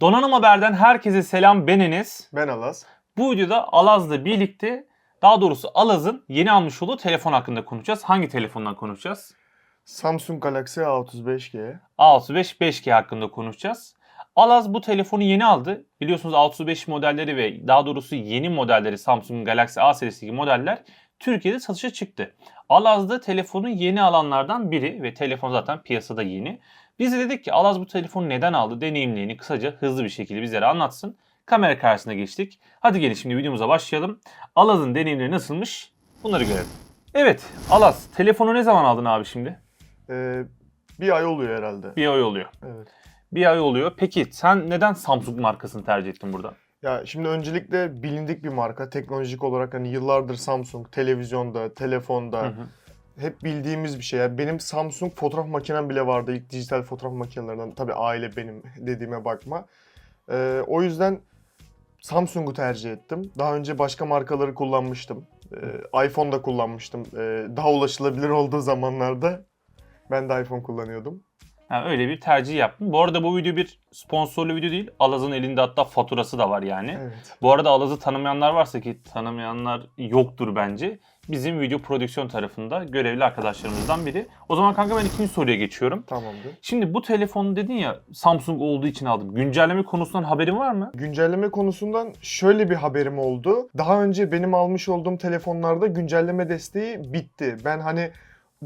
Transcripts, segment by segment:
Donanım Haber'den herkese selam ben Enes. Ben Alaz. Bu videoda Alaz'la birlikte daha doğrusu Alaz'ın yeni almış olduğu telefon hakkında konuşacağız. Hangi telefondan konuşacağız? Samsung Galaxy A35G. A35 5G hakkında konuşacağız. Alaz bu telefonu yeni aldı. Biliyorsunuz A35 modelleri ve daha doğrusu yeni modelleri Samsung Galaxy A serisindeki modeller Türkiye'de satışa çıktı. Alaz da telefonu yeni alanlardan biri ve telefon zaten piyasada yeni. Biz de dedik ki Alaz bu telefonu neden aldı deneyimlerini kısaca hızlı bir şekilde bizlere anlatsın. Kamera karşısına geçtik. Hadi gelin şimdi videomuza başlayalım. Alaz'ın deneyimleri nasılmış bunları görelim. Evet Alaz telefonu ne zaman aldın abi şimdi? Ee, bir ay oluyor herhalde. Bir ay oluyor. Evet. Bir ay oluyor. Peki sen neden Samsung markasını tercih ettin burada? Ya şimdi öncelikle bilindik bir marka. Teknolojik olarak hani yıllardır Samsung televizyonda, telefonda Hı hı. Hep bildiğimiz bir şey. Yani benim Samsung fotoğraf makinem bile vardı. İlk dijital fotoğraf makinelerinden. Tabii aile benim dediğime bakma. Ee, o yüzden Samsung'u tercih ettim. Daha önce başka markaları kullanmıştım. Ee, iPhone da kullanmıştım. Ee, daha ulaşılabilir olduğu zamanlarda ben de iPhone kullanıyordum. Ha, öyle bir tercih yaptın. Bu arada bu video bir sponsorlu video değil. Alaz'ın elinde hatta faturası da var yani. Evet. Bu arada Alaz'ı tanımayanlar varsa ki tanımayanlar yoktur bence. Bizim video prodüksiyon tarafında görevli arkadaşlarımızdan biri. O zaman kanka ben ikinci soruya geçiyorum. Tamamdır. Şimdi bu telefonu dedin ya Samsung olduğu için aldım. Güncelleme konusundan haberin var mı? Güncelleme konusundan şöyle bir haberim oldu. Daha önce benim almış olduğum telefonlarda güncelleme desteği bitti. Ben hani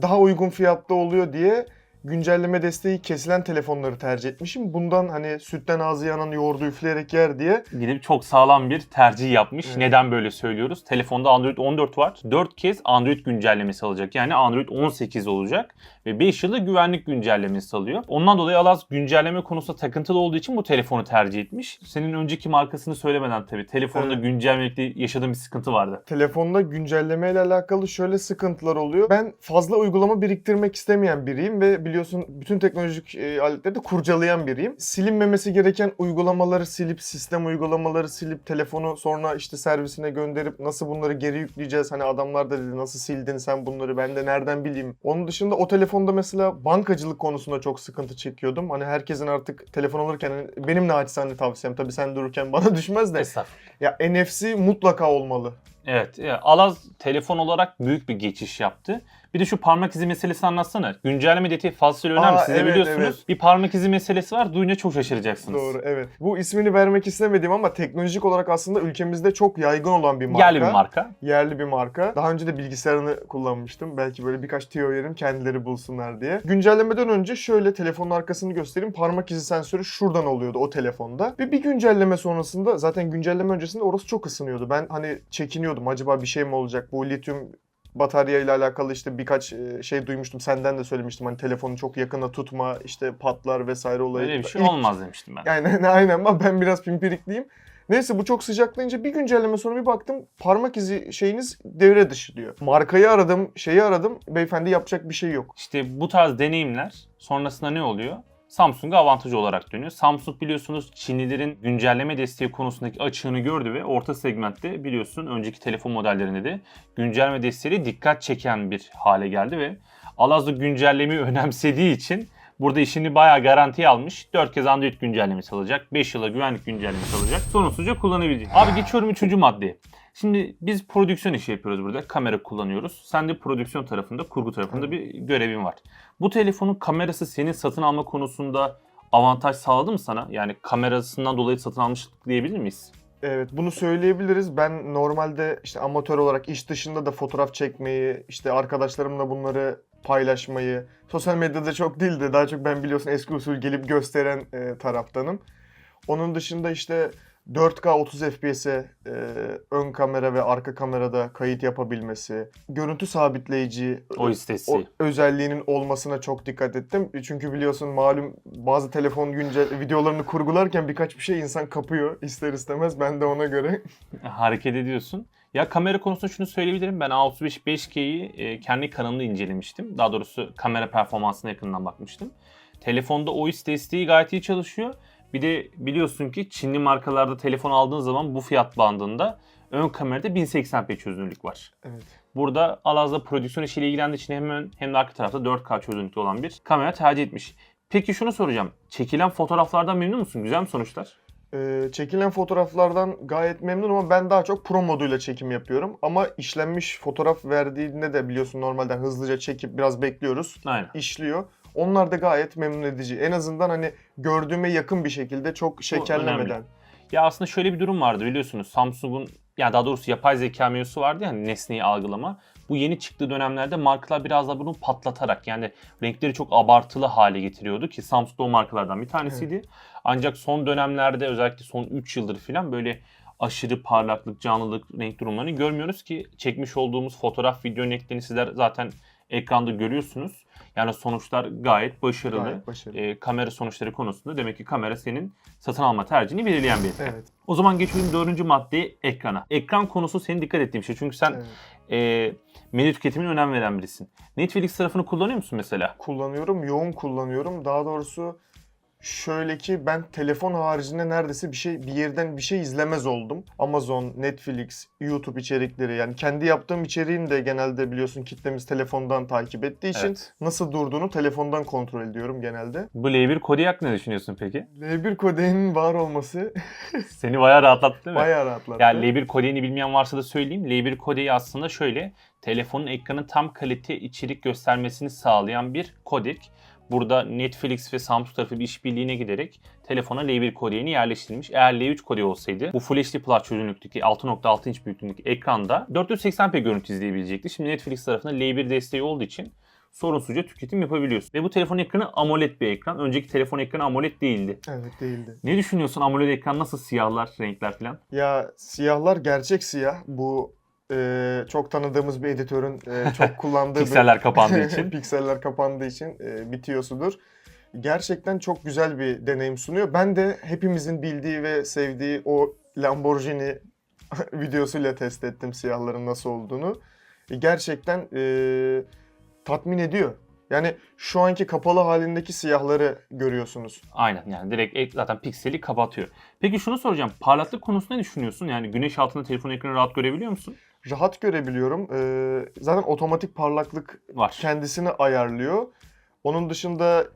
daha uygun fiyatta oluyor diye güncelleme desteği kesilen telefonları tercih etmişim. Bundan hani sütten ağzı yanan yoğurdu üfleyerek yer diye Gidip çok sağlam bir tercih yapmış. Evet. Neden böyle söylüyoruz? Telefonda Android 14 var. 4 kez Android güncellemesi alacak. Yani Android 18 olacak. Ve 5 yılda güvenlik güncellemesi alıyor. Ondan dolayı Alaz güncelleme konusunda takıntılı olduğu için bu telefonu tercih etmiş. Senin önceki markasını söylemeden tabii. Telefonda Evet. güncellemekte yaşadığın bir sıkıntı vardı. telefonda güncelleme ile alakalı şöyle sıkıntılar oluyor. Ben fazla uygulama biriktirmek istemeyen biriyim ve biliyorsun bütün teknolojik e, aletleri de kurcalayan biriyim. Silinmemesi gereken uygulamaları silip, sistem uygulamaları silip, telefonu sonra işte servisine gönderip nasıl bunları geri yükleyeceğiz? Hani adamlar da dedi nasıl sildin sen bunları ben de nereden bileyim? Onun dışında o telefonda mesela bankacılık konusunda çok sıkıntı çekiyordum. Hani herkesin artık telefon alırken hani benim naçizane tavsiyem tabii sen dururken bana düşmez de ya NFC mutlaka olmalı. Evet. ya Alaz telefon olarak büyük bir geçiş yaptı. Bir de şu parmak izi meselesini anlatsana. Güncelleme detayı fazlasıyla önemli. Aa, Siz de evet, biliyorsunuz. evet. Bir parmak izi meselesi var. Duyunca çok şaşıracaksınız. Doğru evet. Bu ismini vermek istemediğim ama teknolojik olarak aslında ülkemizde çok yaygın olan bir marka. Yerli bir marka. Yerli bir marka. Daha önce de bilgisayarını kullanmıştım. Belki böyle birkaç tüyo veririm kendileri bulsunlar diye. Güncellemeden önce şöyle telefonun arkasını göstereyim. Parmak izi sensörü şuradan oluyordu o telefonda. Ve bir güncelleme sonrasında zaten güncelleme öncesinde orası çok ısınıyordu. Ben hani çekiniyordum. Acaba bir şey mi olacak? Bu lityum batarya ile alakalı işte birkaç e, şey duymuştum. Senden de söylemiştim. Hani telefonu çok yakına tutma, işte patlar vesaire olayı. Öyle bir şey İlk- olmaz demiştim ben. Aynen aynen ama ben biraz pimpirikliyim. Neyse bu çok sıcaklayınca bir güncelleme sonra bir baktım parmak izi şeyiniz devre dışı diyor. Markayı aradım, şeyi aradım. Beyefendi yapacak bir şey yok. İşte bu tarz deneyimler sonrasında ne oluyor? Samsung'a avantaj olarak dönüyor. Samsung biliyorsunuz Çinlilerin güncelleme desteği konusundaki açığını gördü ve orta segmentte biliyorsun önceki telefon modellerinde de güncelleme desteği dikkat çeken bir hale geldi ve Alaz da güncellemeyi önemsediği için burada işini bayağı garantiye almış. 4 kez Android güncellemesi alacak. 5 yıla güvenlik güncellemesi alacak. Sorunsuzca kullanabilecek. Abi geçiyorum 3. maddeye. Şimdi biz prodüksiyon işi yapıyoruz burada. Kamera kullanıyoruz. Sen de prodüksiyon tarafında, kurgu tarafında bir görevin var. Bu telefonun kamerası senin satın alma konusunda avantaj sağladı mı sana? Yani kamerasından dolayı satın almıştık diyebilir miyiz? Evet bunu söyleyebiliriz. Ben normalde işte amatör olarak iş dışında da fotoğraf çekmeyi, işte arkadaşlarımla bunları paylaşmayı, sosyal medyada çok değil de daha çok ben biliyorsun eski usul gelip gösteren e, taraftanım. Onun dışında işte 4K 30 FPS'e e, ön kamera ve arka kamerada kayıt yapabilmesi, görüntü sabitleyici O istesi. o özelliğinin olmasına çok dikkat ettim. Çünkü biliyorsun malum bazı telefon güncel videolarını kurgularken birkaç bir şey insan kapıyor ister istemez. Ben de ona göre hareket ediyorsun. Ya kamera konusunda şunu söyleyebilirim. Ben A35 5G'yi e, kendi kanalımda incelemiştim. Daha doğrusu kamera performansına yakından bakmıştım. Telefonda OIS desteği gayet iyi çalışıyor. Bir de biliyorsun ki Çinli markalarda telefon aldığın zaman bu fiyat bandında ön kamerada 1080p çözünürlük var. evet. Burada Alaz'da prodüksiyon işiyle ilgilendiği için hem ön hem de arka tarafta 4K çözünürlükte olan bir kamera tercih etmiş. Peki şunu soracağım. Çekilen fotoğraflardan memnun musun? Güzel mi sonuçlar? Ee, çekilen fotoğraflardan gayet memnunum ama ben daha çok pro moduyla çekim yapıyorum. Ama işlenmiş fotoğraf verdiğinde de biliyorsun normalden hızlıca çekip biraz bekliyoruz. Aynen. işliyor. Onlar da gayet memnun edici. En azından hani gördüğüme yakın bir şekilde çok şekerlemeden. Ya aslında şöyle bir durum vardı biliyorsunuz. Samsung'un ya daha doğrusu yapay zeka mevzusu vardı ya hani nesneyi algılama. Bu yeni çıktığı dönemlerde markalar biraz da bunu patlatarak yani renkleri çok abartılı hale getiriyordu ki Samsung da o markalardan bir tanesiydi. Ancak son dönemlerde özellikle son 3 yıldır falan böyle aşırı parlaklık, canlılık, renk durumlarını görmüyoruz ki çekmiş olduğumuz fotoğraf, video örneklerini sizler zaten ekranda görüyorsunuz. Yani sonuçlar gayet başarılı. Gayet başarılı. E, kamera sonuçları konusunda demek ki kamera senin satın alma tercihini belirleyen bir etken. Evet. O zaman geçelim dördüncü maddeye ekrana. Ekran konusu senin dikkat ettiğin bir şey. Çünkü sen evet. e, medya tüketimine önem veren birisin. Netflix tarafını kullanıyor musun mesela? Kullanıyorum, yoğun kullanıyorum. Daha doğrusu şöyle ki ben telefon haricinde neredeyse bir şey bir yerden bir şey izlemez oldum. Amazon, Netflix, YouTube içerikleri yani kendi yaptığım içeriğin de genelde biliyorsun kitlemiz telefondan takip ettiği için Evet. nasıl durduğunu telefondan kontrol ediyorum genelde. Bu L1 Kodiak ne düşünüyorsun peki? L1 kodeğinin var olması Seni bayağı rahatlattı değil mi? bayağı rahatlattı. Ya L1 Kodek'ini bilmeyen varsa da söyleyeyim. L1 Kodek'i aslında şöyle telefonun ekranın tam kalite içerik göstermesini sağlayan bir kodek. Burada Netflix ve Samsung tarafı bir işbirliğine giderek telefona L1 kodeyini yerleştirilmiş. Eğer L3 kodeği olsaydı bu Full HD Plus çözünürlükteki 6.6 inç büyüklüğündeki ekranda 480p görüntü izleyebilecekti. Şimdi Netflix tarafında L1 desteği olduğu için sorunsuzca tüketim yapabiliyorsun. Ve bu telefon ekranı AMOLED bir ekran. Önceki telefon ekranı AMOLED değildi. Evet değildi. Ne düşünüyorsun AMOLED ekran nasıl siyahlar, renkler falan? Ya siyahlar gerçek siyah. Bu e, çok tanıdığımız bir editörün e, çok kullandığı bir... Pikseller kapandığı için. Pikseller kapandığı için e, bitiyorsudur. Gerçekten çok güzel bir deneyim sunuyor. Ben de hepimizin bildiği ve sevdiği o Lamborghini videosuyla test ettim siyahların nasıl olduğunu. E, gerçekten e, tatmin ediyor. Yani şu anki kapalı halindeki siyahları görüyorsunuz. Aynen yani direkt ek- zaten pikseli kapatıyor. Peki şunu soracağım. Parlaklık konusunda ne düşünüyorsun? Yani güneş altında telefon ekranı rahat görebiliyor musun? Rahat görebiliyorum. E, zaten otomatik parlaklık Var. kendisini ayarlıyor. Onun dışında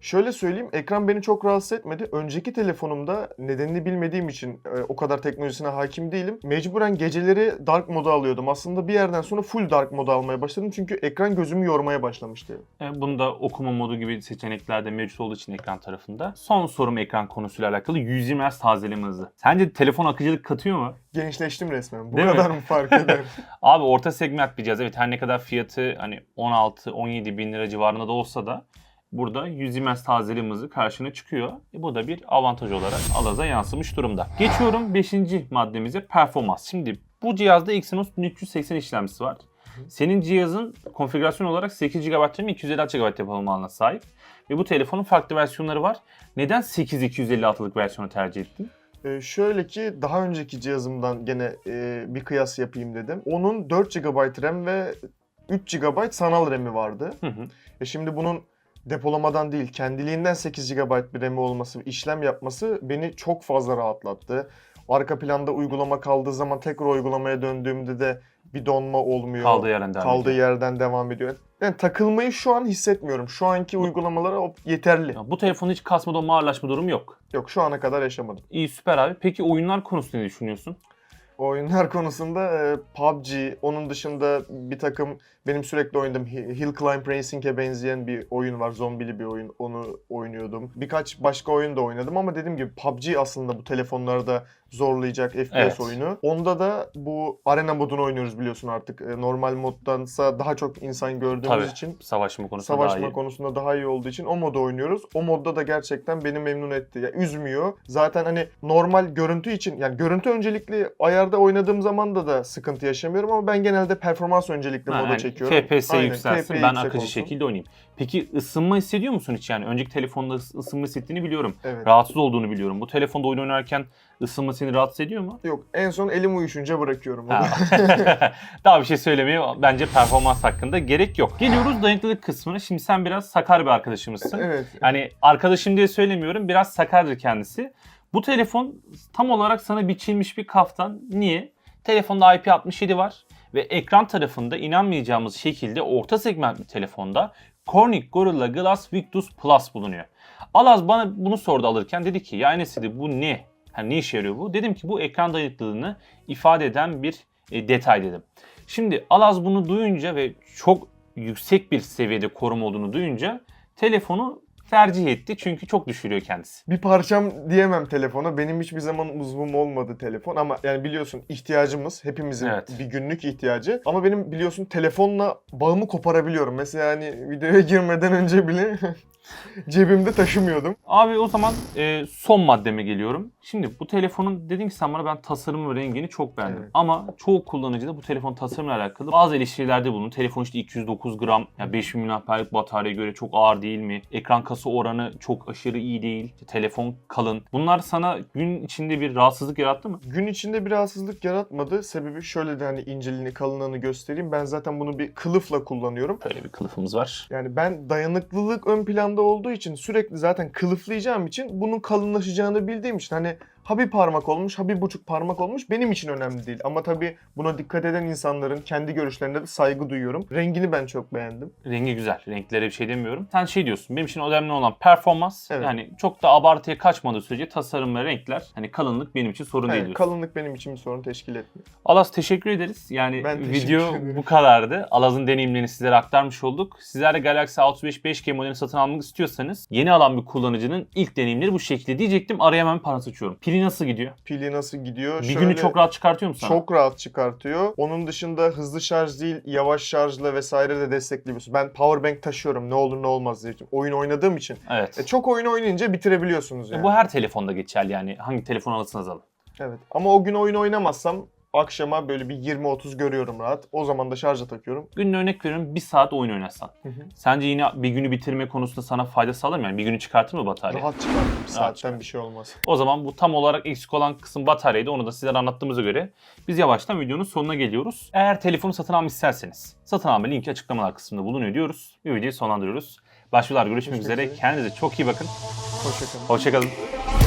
şöyle söyleyeyim ekran beni çok rahatsız etmedi. Önceki telefonumda nedenini bilmediğim için e, o kadar teknolojisine hakim değilim. Mecburen geceleri dark moda alıyordum. Aslında bir yerden sonra full dark moda almaya başladım. Çünkü ekran gözümü yormaya başlamıştı. E, Bunda okuma modu gibi seçenekler de mevcut olduğu için ekran tarafında. Son sorum ekran konusuyla alakalı 120 Hz tazeleme hızı. Sence telefon akıcılık katıyor mu? Gençleştim resmen. Bu Değil mi? kadar mı fark eder? Abi orta segment bir cihaz. Evet her ne kadar fiyatı hani 16-17 bin lira civarında da olsa da burada 120 Hz tazeleme hızı karşına çıkıyor. E, bu da bir avantaj olarak alaza yansımış durumda. Geçiyorum 5. maddemize performans. Şimdi bu cihazda Exynos 1380 işlemcisi var. Senin cihazın konfigürasyon olarak 8 GB mi 256 GB yapılma alanına sahip. Ve bu telefonun farklı versiyonları var. Neden 8256'lık versiyonu tercih ettin? Ee, şöyle ki daha önceki cihazımdan gene e, bir kıyas yapayım dedim. Onun 4 GB RAM ve 3 GB sanal RAM'i vardı. Hı hı. E şimdi bunun depolamadan değil kendiliğinden 8 GB bir RAM'i olması, işlem yapması beni çok fazla rahatlattı. Arka planda uygulama kaldığı zaman tekrar uygulamaya döndüğümde de bir donma olmuyor. Kaldığı yerden devam Kaldığı ediyor. yerden devam ediyor. Yani takılmayı şu an hissetmiyorum. Şu anki uygulamalara yeterli. Ya Bu telefonun hiç kasma donma ağırlaşma durumu yok. Yok şu ana kadar yaşamadım. İyi süper abi. Peki oyunlar konusunda ne düşünüyorsun? Oyunlar konusunda e, PUBG, onun dışında bir takım benim sürekli oynadığım Hi- Hill Climb Racing'e benzeyen bir oyun var. Zombili bir oyun. Onu oynuyordum. Birkaç başka oyun da oynadım ama dediğim gibi PUBG aslında bu telefonlarda zorlayacak FPS Evet. oyunu. Onda da bu arena modunu oynuyoruz biliyorsun artık. E, Normal moddansa daha çok insan gördüğümüz Tabii. için Savaşma konusunda savaşma daha iyi. konusunda daha iyi olduğu için o modu oynuyoruz. O modda da gerçekten beni memnun etti. Ya, üzmüyor. Zaten hani normal görüntü için yani görüntü öncelikli ayarda oynadığım zaman da da sıkıntı yaşamıyorum ama ben genelde performans öncelikli moda çekiyorum. FPS Aynen, yükselsin KPI ben yüksek akıcı olsun. şekilde oynayayım. Peki ısınma hissediyor musun hiç yani? Önceki telefonda ıs- ısınma hissettiğini biliyorum. Evet. Rahatsız olduğunu biliyorum. Bu telefonda oyun oynarken ısınma seni rahatsız ediyor mu? Yok en son elim uyuşunca bırakıyorum. onu. Ha. Daha bir şey söylemeye bence performans hakkında gerek yok. Geliyoruz dayanıklılık kısmına. Şimdi sen biraz sakar bir arkadaşımızsın. evet. Yani arkadaşım diye söylemiyorum. Biraz sakardır kendisi. Bu telefon tam olarak sana biçilmiş bir kaftan. Niye? Telefonda IP67 var ve ekran tarafında inanmayacağımız şekilde orta segment bir telefonda Corning Gorilla Glass Victus Plus bulunuyor. Alaz bana bunu sordu alırken dedi ki ya Enes bu ne? Yani ne işe yarıyor bu? Dedim ki bu ekran dayanıklılığını ifade eden bir e, detay dedim. Şimdi Alaz bunu duyunca ve çok yüksek bir seviyede koruma olduğunu duyunca telefonu tercih etti çünkü çok düşürüyor kendisi. Bir parçam diyemem telefona. Benim hiçbir zaman uzvum olmadı telefon ama yani biliyorsun ihtiyacımız hepimizin Evet. bir günlük ihtiyacı. Ama benim biliyorsun telefonla bağımı koparabiliyorum. Mesela hani videoya girmeden önce bile cebimde taşımıyordum. Abi o zaman e, son maddeme geliyorum. Şimdi bu telefonun dedin ki sen bana ben tasarım ve rengini çok beğendim. Evet. Ama çoğu kullanıcı da bu telefon tasarımla alakalı bazı eleştirilerde bulundu. Telefon işte 209 gram, ya 5000 mAh'lik bataryaya göre çok ağır değil mi? Ekran kası oranı çok aşırı iyi değil. Telefon kalın. Bunlar sana gün içinde bir rahatsızlık yarattı mı? Gün içinde bir rahatsızlık yaratmadı. Sebebi şöyle de hani inceliğini kalınlığını göstereyim. Ben zaten bunu bir kılıfla kullanıyorum. Böyle bir kılıfımız var. Yani ben dayanıklılık ön planda olduğu için sürekli zaten kılıflayacağım için bunun kalınlaşacağını bildiğim için hani ha bir parmak olmuş ha bir buçuk parmak olmuş benim için önemli değil. Ama tabii buna dikkat eden insanların kendi görüşlerine de saygı duyuyorum. Rengini ben çok beğendim. Rengi güzel. Renklere bir şey demiyorum. Sen şey diyorsun. Benim için önemli olan performans. Evet. Yani çok da abartıya kaçmadığı sürece tasarım ve renkler hani kalınlık benim için sorun değil Yani diyorsun. kalınlık benim için bir sorun teşkil etmiyor. Alas teşekkür ederiz. Yani Ben video ederim. bu kadardı. Alaz'ın deneyimlerini sizlere aktarmış olduk. Sizler de Galaxy A35 5G modelini satın almak istiyorsanız yeni alan bir kullanıcının ilk deneyimleri bu şekilde diyecektim. Araya hemen parantez açıyorum. Pili nasıl gidiyor? Pili nasıl gidiyor? Bir Şöyle günü çok rahat çıkartıyor musun? sana? Çok rahat çıkartıyor. Onun dışında hızlı şarj değil, yavaş şarjla vesaire de destekliyorsun. Ben powerbank taşıyorum ne olur ne olmaz diye. Oyun oynadığım için. Evet. E, çok oyun oynayınca bitirebiliyorsunuz yani. Bu her telefonda geçerli yani. Hangi telefon alırsanız alın. Evet. Ama o gün oyun oynamazsam akşama böyle bir 20-30 görüyorum rahat. O zaman da şarja takıyorum. Günün örnek veriyorum bir saat oyun. Hı hı. Sence yine bir günü bitirme konusunda sana fayda sağlar mı? Yani bir günü çıkartır mı batarya? Rahat çıkartım. Bir saatten çıkar. bir şey olmaz. O zaman bu tam olarak eksik olan kısım bataryaydı. Onu da sizlere anlattığımıza göre biz yavaştan videonun sonuna geliyoruz. Eğer telefonu satın almak isterseniz satın alma linki açıklamalar kısmında bulunuyor diyoruz. Bir videoyu sonlandırıyoruz. Başvurular görüşmek Görüşmek üzere. üzere. Kendinize çok iyi bakın. Hoşçakalın. Hoşçakalın.